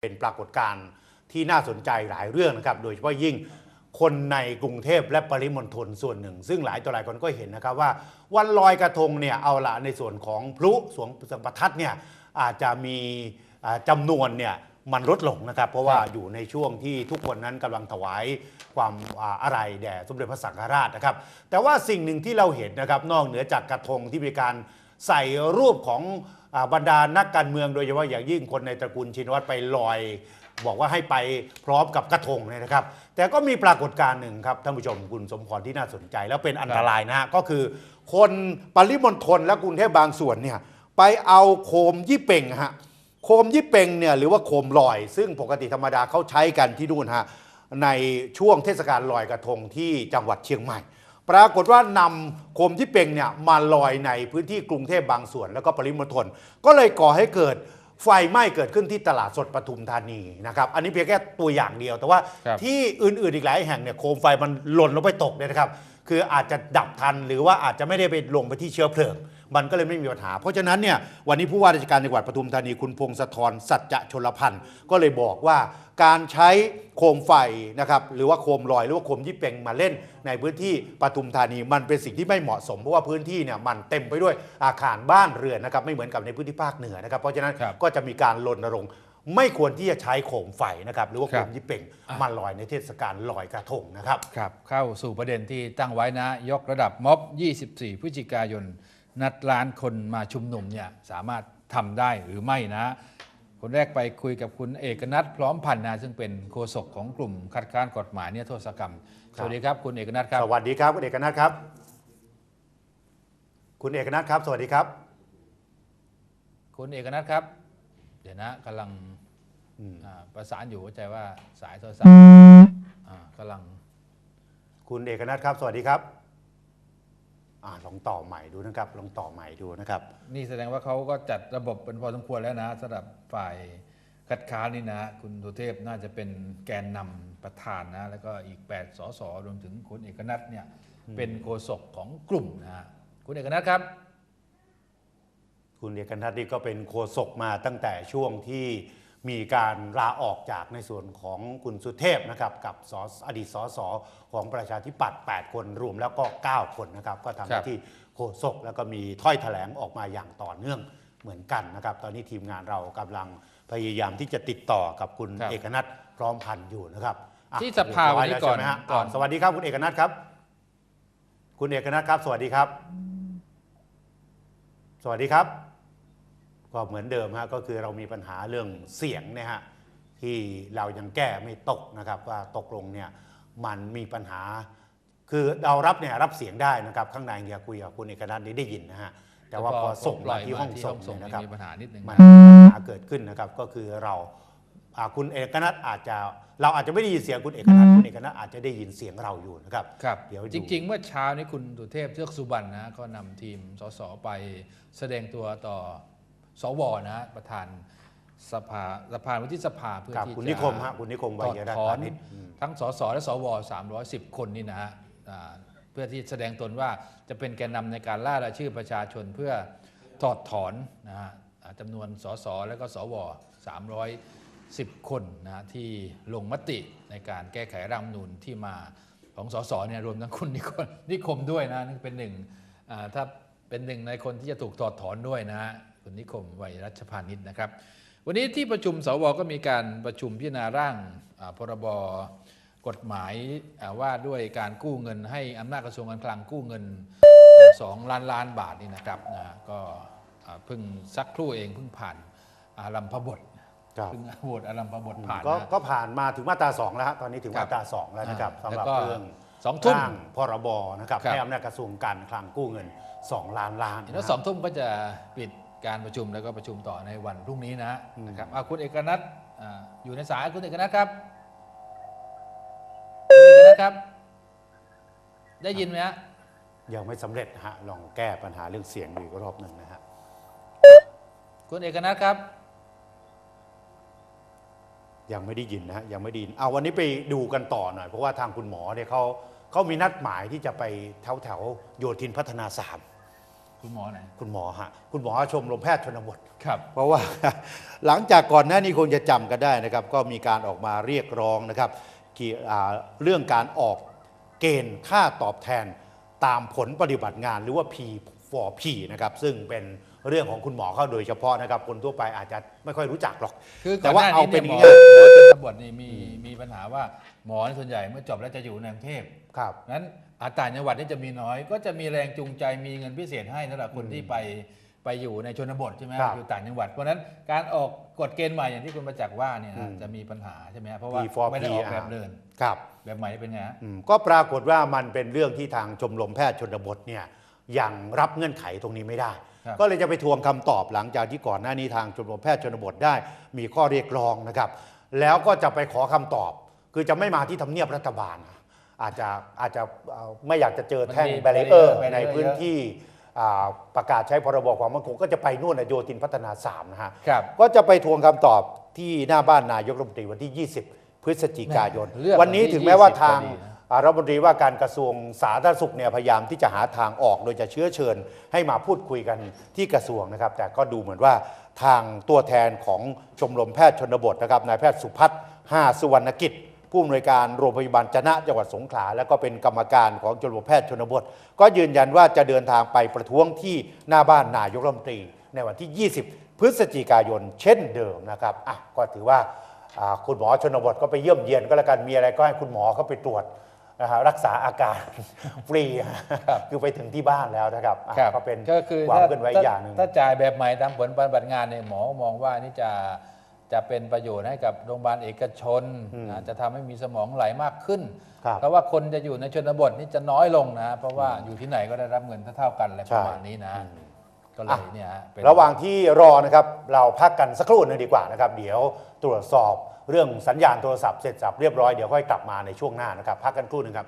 เป็นปรากฏการณ์ที่น่าสนใจหลายเรื่องนะครับ โดยเฉพาะยิ่งคนในกรุงเทพและปริมณฑลส่วนหนึ่ง ซึ่งหลายต่อหลายคนก็เห็นนะครับว่าวันลอยกระทงเนี่ยเอาละในส่วนของพลุสวงประทัดเนี่ยอาจจะมีอ่าจำนวนเนี่ยมันลดลงนะครับ เพราะว่าอยู่ในช่วงที่ทุกคนนั้นกำลังถวายความอะไรแด่สมเด็จพระสังฆราชนะครับ แต่ว่าสิ่งหนึ่งที่เราเห็นนะครับนอกเหนือจากกระทงที่มีการใส่รูปของ บรรดานักการเมืองโดยเฉพาะอย่างยิ่งคนในตระกูลชินวัตรไปลอย บอกว่าให้ไปพร้อมกับกระทงเนี่ยนะครับ แต่ก็มีปรากฏการณ์หนึ่งครับท่านผู้ชมคุณสมพรที่น่าสนใจ แล้วเป็นอันตรายนะฮะก็คือ คนปริมณฑลและกรุงเทพบางส่วนเนี่ยไปเอาโคมยี่เป่งฮะโคมยี่เป่งเนี่ยหรือว่าโคมลอย ซึ่งปกติธรรมดาเขาใช้กันที่นู่นฮะในช่วงเทศกาลลอยกระทงที่จังหวัดเชียงใหม่ ปรากฏว่านำโคมที่เป่งเนี่ยมาลอยในพื้นที่กรุงเทพบางส่วน แล้วก็ปริมณฑลก็เลยก่อให้เกิดไฟไหม้เกิดขึ้นที่ตลาดสดปทุมธานีนะครับอันนี้เพียงแค่ตัวอย่างเดียว แต่ว่าครับที่อื่นๆอีกหลายแห่งเนี่ยโคมไฟมันหล่นลงไปตกเนี่ยนะครับ คืออาจจะดับทันหรือว่าอาจจะไม่ได้ไปลงไปที่เชื้อเพลิง มันก็เลยไม่มีปัญหา เพราะฉะนั้นเนี่ยวันนี้ผู้ว่าราชการจังหวัดปทุมธานีคุณพงศธรสัจจะชลพันธ์ก็เลยบอกว่าการใช้โคมไฟนะครับหรือว่าโคมลอยหรือว่าโคมยี่เป่งมาเล่นในพื้นที่ปทุมธานีมันเป็นสิ่งที่ไม่เหมาะสมเพราะว่าพื้นที่เนี่ยมันเต็มไปด้วยอาคารบ้านเรือนนะครับไม่เหมือนกับในพื้นที่ภาคเหนือนะครับเพราะฉะนั้นครับก็จะมีการรณรงค์ ไม่ควรที่จะใช้โคมไฟนะครับ หรือว่าคโครับมยี่เป่งมาลอยในเทศกาลลอยกระทงนะครับครับ เข้าสู่ประเด็นที่ตั้งไว้นะ ยกระดับม็อบ 24 พฤศจิกายน นัดล้านคนมาชุมนุมเนี่ยสามารถทำได้หรือไม่นะ คนแรกไปคุยกับคุณเอกนัทพร้อมพันธ์นะซึ่งเป็นโฆษกของกลุ่มคัดค้านกฎหมายเนี่ยโทษกรรม สวัสดีครับคุณเอกนัทครับ สวัสดีครับคุณเอกนัทครับ คุณเอกนัทครับ สวัสดีครับ คุณเอกนัทครับ เดี๋ยวนะกำลังอืมอ่าประสานอยู่เข้าใจว่าสายโทรศัพท์อ่ากำลัง คุณเอกนัทครับ สวัสดีครับอ่าลองต่อใหม่ดูนะครับ ลองต่อใหม่ดูนะครับ นี่แสดงว่าเขาก็จัดระบบเป็นพอสมควรแล้วนะสำหรับฝ่ายคัดค้านนี่นะ คุณสุเทพน่าจะเป็นแกนนำประธานนะ แล้วก็อีก 8 สสรวมถึงคุณเอกนัทเนี่ยเป็นโฆษกของกลุ่มนะคุณเอกนัทครับ คุณเอกนัทนี่ก็เป็นโฆษกมาตั้งแต่ช่วงที่มีการลาออกจากในส่วนของคุณสุเทพนะครับกับสอดีตสสของประชาธิปัตย์8คนรวมแล้วก็ 9 คนนะครับ ก็ทำหครัน้าบที่โฆษกแล้วก็มีถ้อยแถลงออกมาอย่างต่อเนื่องเหมือนกันนะครับ ตอนนี้ทีมงานเรากำลังพยายามที่จะติดต่อกับคุณครับ เอกนัทพร้อมพันธ์อยู่นะครับอะที่สภาวันนี้เรียบร้ยแล้วก่อนใช่ไหมฮะก่อน อะสวัสดีครับคุณเอกนัทครับ คุณเอกนัทครับ สวัสดีครับ สวัสดีครับ ก็เหมือนเดิมฮะก็คือเรามีปัญหาเรื่องเสียงเนี่ยฮะที่เรายังแก้ไม่ตกนะครับว่าตกลงเนี่ยมันมีปัญหา คือเรารับเนี่ยรับเสียงได้นะครับ ข้างในเนี่ยคุยกับคุณเอกนัทนี่ได้ยินนะฮะแต่ว่าพอส่งมาที่ห้องส่งเนี่ยนะครับมีปัญหานิดนึงมันนะมีปัญหาเกิดขึ้นนะครับก็คือเราอ่าคุณเอกนัทอาจจะเราอาจจะไม่ได้ยินเสียงคุณเอกนัทคุณเอกนัทอาจจะได้ยินเสียงเราอยู่นะครับครับเดี๋ยวดูจริง ๆ เมื่อเช้านี้คุณสุเทพเทือกสุบรรณนะก็นำทีมสสไปแสดงตัวต่อ สวนะประธานสภาสภาวุฒิสภาเพื่อครับที่คุณจะนิคมฮะคุณนิคมถวัอดยรัตถน์อพานณิชย์อืมทั้งสสและสว310 คนนี่นะฮะอ่าเพื่อที่แสดงตนว่าจะเป็นแกนนำในการล่ารายชื่อประชาชนเพื่อถอดถอนนะฮะอ่าจำนวนสสและก็สว310 คนนะฮะที่ลงมติในการแก้ไขรัฐธรรมนูญที่มาของสสเนี่ยรวมทั้งคุณนิคมนิคมด้วยนะนี่เป็นหนึ่งอ่าถ้าเป็นหนึ่งในคนที่จะถูกถอดถอนด้วยนะฮะ คุณนิคมวัยรัชพานิชนะครับ วันนี้ที่ประชุมสวก็มีการประชุมพิจารณาร่างอ่าพรบกฎหมายอ่าว่าด้วยการกู้เงิน ให้อำนาจกระทรวงการคลังกู้เงินสองล้านล้านบาทนี่นะครับนะก็อ่าเพิ่งสักครู่เองเพิ่งผ่านอารัมพบทครับเพิ่งโหวตอารัมพบทผ่านก็นะก็ผ่านมาถึงมาตราสองแล้วฮะตอนนี้ถึงครับมาตราสองแล้วนะครับอ่าสำหรับแล้วก็เรื่องสองทุ่มร่างพรบนะครับครับให้อำนาจกระทรวงการคลังกู้เงิน 2 ล้านล้านแล้วสองทุ่มก็จะปิด การประชุมแล้วก็ประชุมต่อในวันพรุ่งนี้นะนะครับอะคุณเอกนัทอ่าอยู่ในสายคุณเอกนัทครับคุณเอกนัทครับ ได้ยินไหมฮะยังไม่สำเร็จนะฮะลองแก้ปัญหาเรื่องเสียงดูอีกรอบหนึ่งนะฮะคุณเอกนัทครับ ยังไม่ได้ยินนะฮะยังไม่ไดยินเอาวันนี้ไปดูกันต่อหน่อยเพราะว่าทางคุณหมอเนี่ยเขาเขามีนัดหมายที่จะไปแถวแถวๆโยธินพัฒนาสาม คุณหมอไหนคุณหมอฮะคุณหมอชมรมแพทย์ชนบท ครับ เพราะว่า หลังจากก่อนหน้านี้คงจะจำกันได้นะครับ ก็มีการออกมาเรียกร้องนะครับเกี่ยวอ่าเรื่องการออกเกณฑ์ค่าตอบแทนตามผลปฏิบัติงานหรือว่า P for P นะครับซึ่งเป็นเรื่องของคุณหมอเขาโดยเฉพาะนะครับ คนทั่วไปอาจจะไม่ค่อยรู้จักหรอก คือแต่ก่อนว่าหน้าเอานี้เป็เนี่ยนหมอง่ายหมอชนบทนี่มีมีปัญหาว่าหมอส่วนใหญ่เมื่อจบแล้วจะอยู่ในกรุงเทพ ครับ นั้น อาต่างจังหวัดนี่จะมีน้อย ก็จะมีแรงจูงใจมีเงินพิเศษให้สำหรับคนที่ไปไปอยู่ในชนบทใช่ไหมครับอยู่ต่างจังหวัด เพราะฉะนั้นการออกกฎเกณฑ์ใหม่อย่างที่คุณประจักษ์ว่าเนี่ยอืนะมจะมีปัญหาใช่ไหมฮะเพราะว่า P for ไม่ได้ออก PR แบบเดินครับ แบบใหม่เป็นไงฮะอืมก็ปรากฏว่ามันเป็นเรื่องที่ทางชมรมแพทย์ชนบทเนี่ยยังรับเงื่อนไขตรงนี้ไม่ได้ ครับ ก็เลยจะไปทวงคำตอบหลังจากที่ก่อนหน้านี้ทางชมรมแพทย์ชนบทได้ มีข้อเรียกร้องนะครับ แล้วก็จะไปขอคำตอบ คือจะไม่มาที่ทำเนียบรัฐบาลนะ อาจจะอาจจะเอ่อไม่อยากจะเจอแท่งมันมีแบรีเออร์ barrier ในพื้นที่อ่าประกาศใช้พรบความมั่นคงก็จะไปนู่นนะโยตินพัฒนาสามนะฮะครับก็จะไปทวงคำตอบที่หน้าบ้านนายกรัฐมนตรีวันที่ 20 พฤศจิกายนเลือกวันนี้วันที่ถึงแม้ว่า20ทางพอดีนะอ่ารัฐมนตรีว่าการกระทรวงสาธารณสุขเนี่ยพยายามที่จะหาทางออก โดยจะเชื้อเชิญให้มาพูดคุยกันที่กระทรวงนะครับ แต่ก็ดูเหมือนว่าทางตัวแทนของชมรมแพทย์ชนบทนะครับนายแพทย์สุพัฒน์ห้าสุวรรณกิจ ผู้อำนวยการโรงพยาบาลจะนะจังหวัดสงขลา แล้วก็เป็นกรรมการของชมรมแพทย์ชนบท ก็ยืนยันว่าจะเดินทางไปประท้วงที่หน้าบ้านนายกรัฐมนตรี ในวันที่ 20 พฤศจิกายนเช่นเดิมนะครับอะก็ถือว่าอ่าคุณหมอชนบทก็ไปเยี่ยมเยียนก็แล้วกันมีอะไรก็ให้คุณหมอเขาไปตรวจนะฮะรักษาอาการฟรีคือไปถึงที่บ้านแล้วนะครับอะครับก็เป็นก็คือความถ้าเคลื่อนไหวอีถ้ากอย่างหนึ่งถ้าจ่ายแบบใหม่ตามผลปฏิบัติงานเนี่ยหมอมองว่านี่จะ จะเป็นประโยชน์ให้กับโรงพยาบาลเอกชนอืมนะจะทำให้มีสมองไหลมากขึ้นครับเพราะว่าคนจะอยู่ในชนบทนี่จะน้อยลงนะ เพราะว่าอยู่ที่ไหนก็ได้รับเงินเท่าๆกันอะไรประมาณนี้นะก็เลยเนี่ยฮะเป็นระหว่างที่รอนะครับเราพักกันสักครู่หนึงดีกว่านะครับ เดี๋ยวตรวจสอบเรื่องสัญญาณโทรศัพท์เสร็จสับเรียบร้อยเดี๋ยวค่อยกลับมาในช่วงหน้านะครับ พักกันครู่หนึงครับ